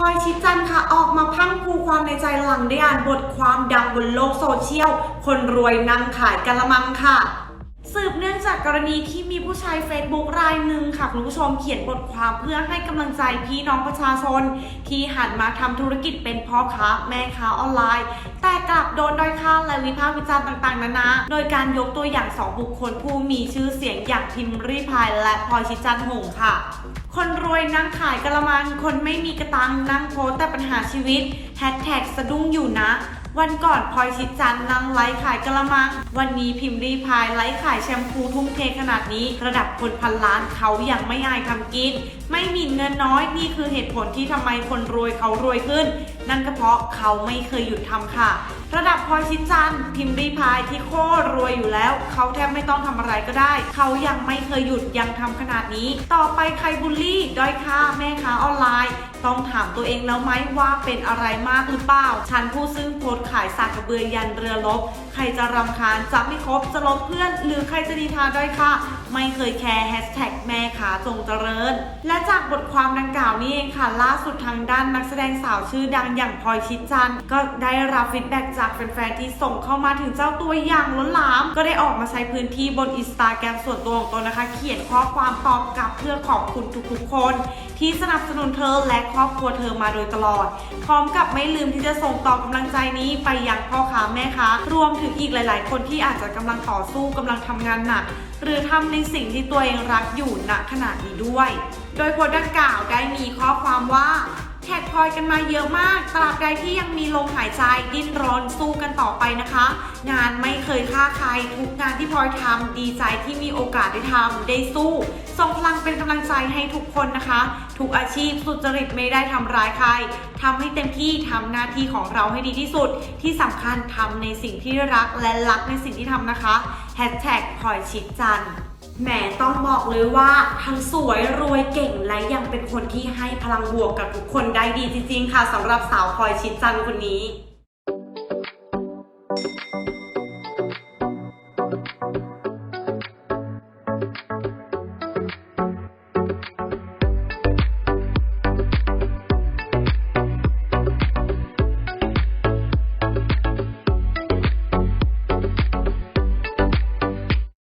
ลอยชิดจันทร์ค่ะ ออกมาพังพูความในใจหลังได้อ่านบทความดังบนโลกโซเชียล คนรวยนั่งขายกะละมังค่ะ สืบเนื่องจากกรณีที่มีผู้ใช้ Facebook รายหนึ่งค่ะ คุณผู้ชมเขียนบทความเพื่อให้กำลังใจพี่น้องประชาชน ที่หันมาทำธุรกิจเป็นพ่อค้าแม่ค้าออนไลน์ แต่กลับโดนด้อยค่าและวิพากษ์วิจารณ์ต่างๆนานาโดยการยกตัวอย่างสองบุคคลผู้มีชื่อเสียงอย่างพิมพ์รีพายและพลอยชิดจันทร์หงส์ค่ะ คนรวยนั่งขายกะละมัง คนไม่มีกระตังนั่งโพสแต่ปัญหาชีวิตแฮชแท็กสะดุ้งอยู่นะ วันก่อนพลอยชิดจันนั่งไลฟ์ขายกะละมัง วันนี้พิมพ์รีพายไลฟ์ขายแชมพูทุ่มเทขนาดนี้ ระดับคนพันล้านเขายังไม่อายทำกิน ไม่มีเงินน้อยนี่คือเหตุผลที่ทำไมคนรวยเขารวยขึ้น นั่นก็เพราะเขาไม่เคยหยุดทำค่ะ ระดับพลอยชิดจันพิมพ์รีพายที่โคตรรวยอยู่แล้ว เขาแทบไม่ต้องทำอะไรก็ได้ เขายังไม่เคยหยุดยังทำขนาดนี้ ต่อไปใครบูลลี่ ด้อยค่าแม่ค้าออนไลน์ต้องถามตัวเองแล้วไหมว่าเป็นอะไรมากหรือเปล่า ฉันผู้ซึ่งโพสขายสากกระเบือยันเรือลบ ใครจะรำคาญจะไม่ครบจะลบเพื่อน หรือใครจะดีทาด้อยค่าไม่เคยแคร์แฮชแท็กแม่ขาจงเจริญ และจากบทความดังกล่าวนี้เองค่ะ ล่าสุดทางด้านนักแสดงสาวชื่อดังอย่างพลอยชิดจันก็ได้รับฟีดแบ็กจากแฟนๆที่ส่งเข้ามาถึงเจ้าตัวอย่างล้นหลาม ก็ได้ออกมาใช้พื้นที่บนอินสตาแกรมส่วนตัวของตนนะคะ เขียนข้อความตอบกลับเพื่อขอบคุณทุกๆคน ที่สนับสนุนเธอและครอบครัวเธอมาโดยตลอด พร้อมกับไม่ลืมที่จะส่งต่อกำลังใจนี้ไปยังพ่อค้าแม่ค้ารวมถึงอีกหลาย ๆ คนที่อาจจะกำลังต่อสู้กำลังทำงานหนักหรือทำในสิ่งที่ตัวเองรักอยู่ณขณะนี้ด้วย โดยโพสต์ดังกล่าวได้มีข้อความว่า แท็กพลอยกันมาเยอะมาก ตราบใดที่ยังมีลมหายใจดิ้นรนสู้กันต่อไปนะคะ งานไม่เคยฆ่าใคร ทุกงานที่พลอยทำดีใจที่มีโอกาสได้ทำได้สู้ส่งพลังเป็นกำลังใจให้ทุกคนนะคะ ทุกอาชีพสุจริตไม่ได้ทำร้ายใครทำให้เต็มที่ทำหน้าที่ของเราให้ดีที่สุด ที่สำคัญทำในสิ่งที่รักและรักในสิ่งที่ทำนะคะแฮชแท็กพลอยชิดจันทร์ แหมต้องบอกเลยว่าทั้งสวยรวยเก่งและยังเป็นคนที่ให้พลังบวกกับทุกคนได้ดีจริงๆ ค่ะสำหรับสาวพลอยชิดจันคนนี้